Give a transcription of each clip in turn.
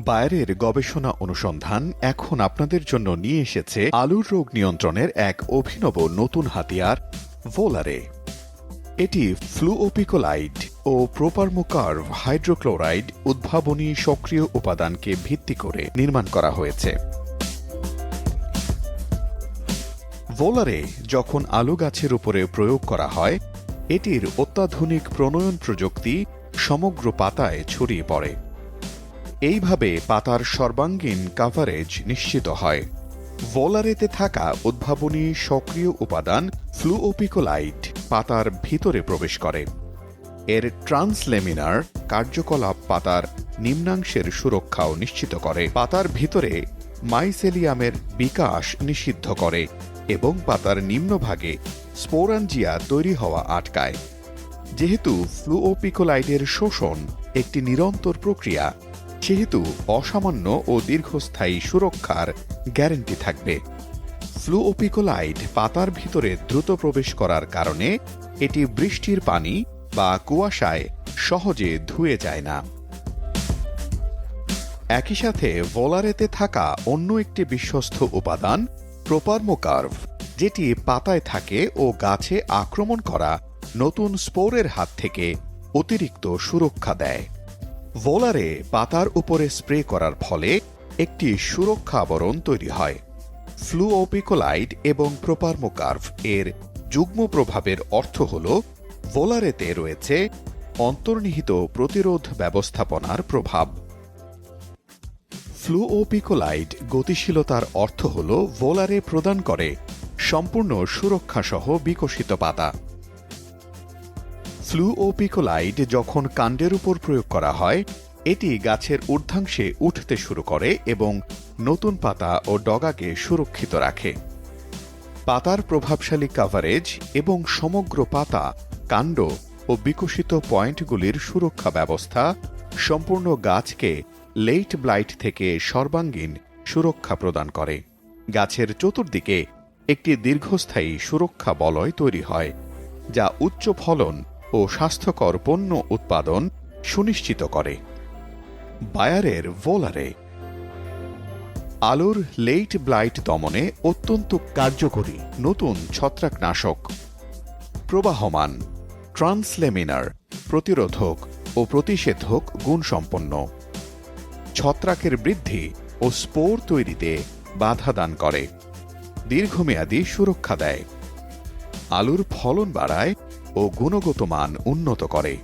বায়ারের গবেষণা অনুসন্ধান এখন আপনাদের জন্য নিয়ে এসেছে আলুর রোগ নিয়ন্ত্রণের এক অভিনব নতুন হাতিয়ার, ভোলারে। এটি ফ্লুওপিকোলাইড ও প্রোপারমোকার্ভ হাইড্রোক্লোরাইড উদ্ভাবনী সক্রিয় উপাদানকে ভিত্তি করে নির্মাণ করা হয়েছে। ভোলারে যখন আলু গাছের উপরে প্রয়োগ করা হয়, এটির অত্যাধুনিক প্রণয়ন প্রযুক্তি সমগ্র পাতায় ছড়িয়ে পড়ে। এইভাবে পাতার সর্বাঙ্গীন কাভারেজ নিশ্চিত হয়। ভোলারেতে থাকা উদ্ভাবনী সক্রিয় উপাদান ফ্লুওপিকোলাইট পাতার ভিতরে প্রবেশ করে। এর ট্রান্সলেমিনার কার্যকলাপ পাতার নিম্নাংশের সুরক্ষাও নিশ্চিত করে। পাতার ভিতরে মাইসেলিয়ামের বিকাশ নিষিদ্ধ করে এবং পাতার নিম্নভাগে স্পোরানজিয়া তৈরি হওয়া আটকায়। যেহেতু ফ্লুওপিকোলাইটের শোষণ একটি নিরন্তর প্রক্রিয়া অসামান্য ও দীর্ঘস্থায়ী সুরক্ষার গ্যারেন্টি থাকবে। ফ্লুওপিকোলাইট পাতার ভিতরে দ্রুত প্রবেশ করার কারণে এটি বৃষ্টির পানি বা কুয়াশায় সহজে ধুয়ে যায় না। একই সাথে ভোলারেতে থাকা অন্য একটি বিশ্বস্ত উপাদান, প্রোপারমোকার্ভ, যেটি পাতায় থাকে ও গাছে আক্রমণ করা নতুন স্পোরের হাত থেকে অতিরিক্ত সুরক্ষা দেয়। ভোলারে পাতার উপরে স্প্রে করার ফলে একটি সুরক্ষা আবরণ তৈরি হয়। ফ্লুওপিকোলাইড এবং প্রোপারমোকার্ভ এর যুগ্ম প্রভাবের অর্থ হল, ভোলারেতে রয়েছে অন্তর্নিহিত প্রতিরোধ ব্যবস্থাপনার প্রভাব। ফ্লুওপিকোলাইড গতিশীলতার অর্থ হল, ভোলারে প্রদান করে সম্পূর্ণ সুরক্ষাসহ বিকশিত পাতা। ফ্লুওপিকোলাইড যখন কাণ্ডের উপর প্রয়োগ করা হয়, এটি গাছের ঊর্ধ্বাংশে উঠতে শুরু করে এবং নতুন পাতা ও ডগাকে সুরক্ষিত রাখে। পাতার প্রভাবশালী কাভারেজ এবং সমগ্র পাতা, কাণ্ড ও বিকশিত পয়েন্টগুলির সুরক্ষা ব্যবস্থা সম্পূর্ণ গাছকে লেইট ব্লাইট থেকে সর্বাঙ্গীন সুরক্ষা প্রদান করে। গাছের চতুর্দিকে একটি দীর্ঘস্থায়ী সুরক্ষা বলয় তৈরি হয়, যা উচ্চ ফলন ও স্বাস্থ্যকর পণ্য উৎপাদন সুনিশ্চিত করে। বায়ারের ভোলারে আলুর লেইট ব্লাইট দমনে অত্যন্ত কার্যকরী নতুন ছত্রাকনাশক। প্রবাহমান, ট্রান্সলেমিনার প্রতিরোধক ও প্রতিষেধক গুণসম্পন্ন। ছত্রাকের বৃদ্ধি ও স্পোর তৈরিতে বাধা দান করে। দীর্ঘমেয়াদী সুরক্ষা দেয়। আলুর ফলন বাড়ায় ও গুণগত মান উন্নত করে।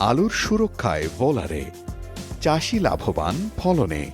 আলুর সুরক্ষায় ভোলারে চাষি লাভবান ফলনে।